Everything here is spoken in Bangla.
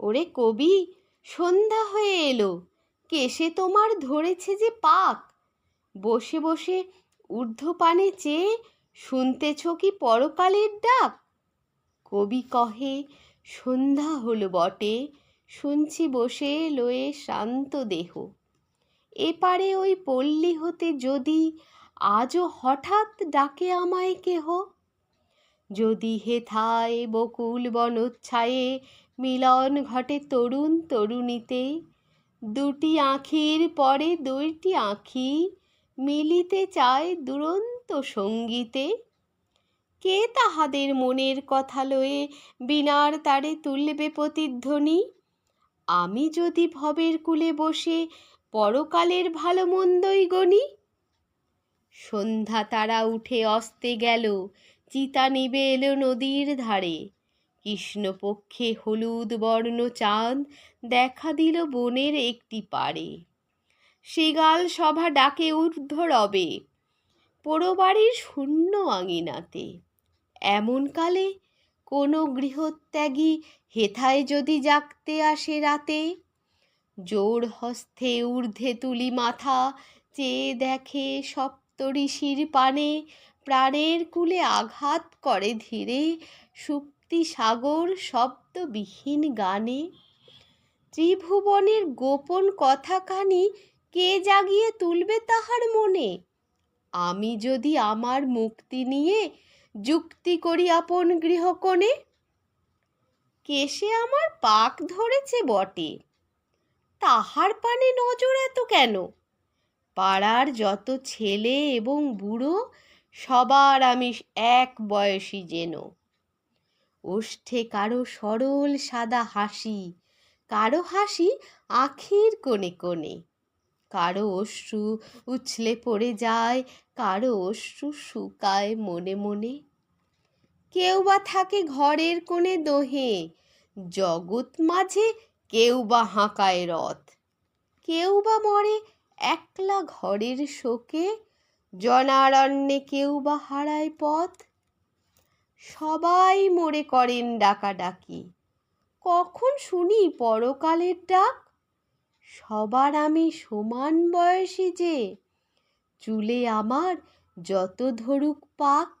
ওরে কবি, সন্ধ্যা হয়ে এলো। কেসে তোমার ধরেছে যে পাক। বসে বসে ঊর্ধ্বপানে চেয়ে শুনতেছ কি পরকালের ডাক? কবি কহে, সন্ধ্যা হলো বটে, শুনছি বসে লয়ে শান্ত দেহ। এপারে ওই পল্লী হতে যদি আজও হঠাৎ ডাকে আমায় কেহ? যদি হেথায় বকুল বনোচ্ছায়ে, মিলন ঘটে তরুণ তরুণীতে। দুটি আঁখির পরে দুইটি আঁখি, মিলিতে চায় দুরন্ত সঙ্গীতে। কে তাহাদের মনের কথা লয়ে বিনার তারে তুলবে প্রতিধ্বনি? আমি যদি ভবের কূলে বসে পরকালের ভালো মন্দই গণি? সন্ধ্যা তারা উঠে অস্তে গেল চিতা নিবে এলো নদীর ধারে। কৃষ্ণপক্ষে হলুদ বর্ণ চাঁদ দেখা দিল বনের একটি পাড়ে। শৃগাল সভা ডাকে ঊর্ধ্ব রবে পোড়োবাড়ির শূন্য আঙিনাতে। এমন কালে কোনো গৃহত্যাগী হেথায় যদি জাগতে আসে রাতে? জোর হস্তে ঊর্ধ্বে তুলি মাথা, চেয়ে দেখে সপ্তঋষির পানে প্রাণের কুলে আঘাত করে ধীরে সুপ্তি সাগর শব্দবিহীন গানে। ত্রিভুবনের গোপন কথাখানি কে জাগিয়ে তুলবে তাহার মনে? আমি যদি আমার মুক্তি নিয়ে যুক্তি করি আপন গৃহকোণে, কেসে আমার পাক ধরেছে বটে। তাহার পানে নজর এত কেন? পাড়ার যত ছেলে এবং বুড়ো সবার আমি এক বয়সী যেন। ওষ্ঠে কারও সরল সাদা হাসি, কারও হাসি আখির কোণে কোণে। কারও অশ্রু উছলে পড়ে যায়, কারও অশ্রু শুকায় মনে মনে। কেউ বা থাকে ঘরের কোণে দোহে, জগৎ মাঝে কেউ বা হাঁকায় রথ। কেউ বা মরে একলা ঘরের শোকে জনারণ্যে কেউ বা হারায় পথ? সবাই মরে করেন ডাকা ডাকি কখন শুনি পরকালের ডাক? সবার আমি সমান বয়সী যে, চুলে আমার যত ধরুক পাক।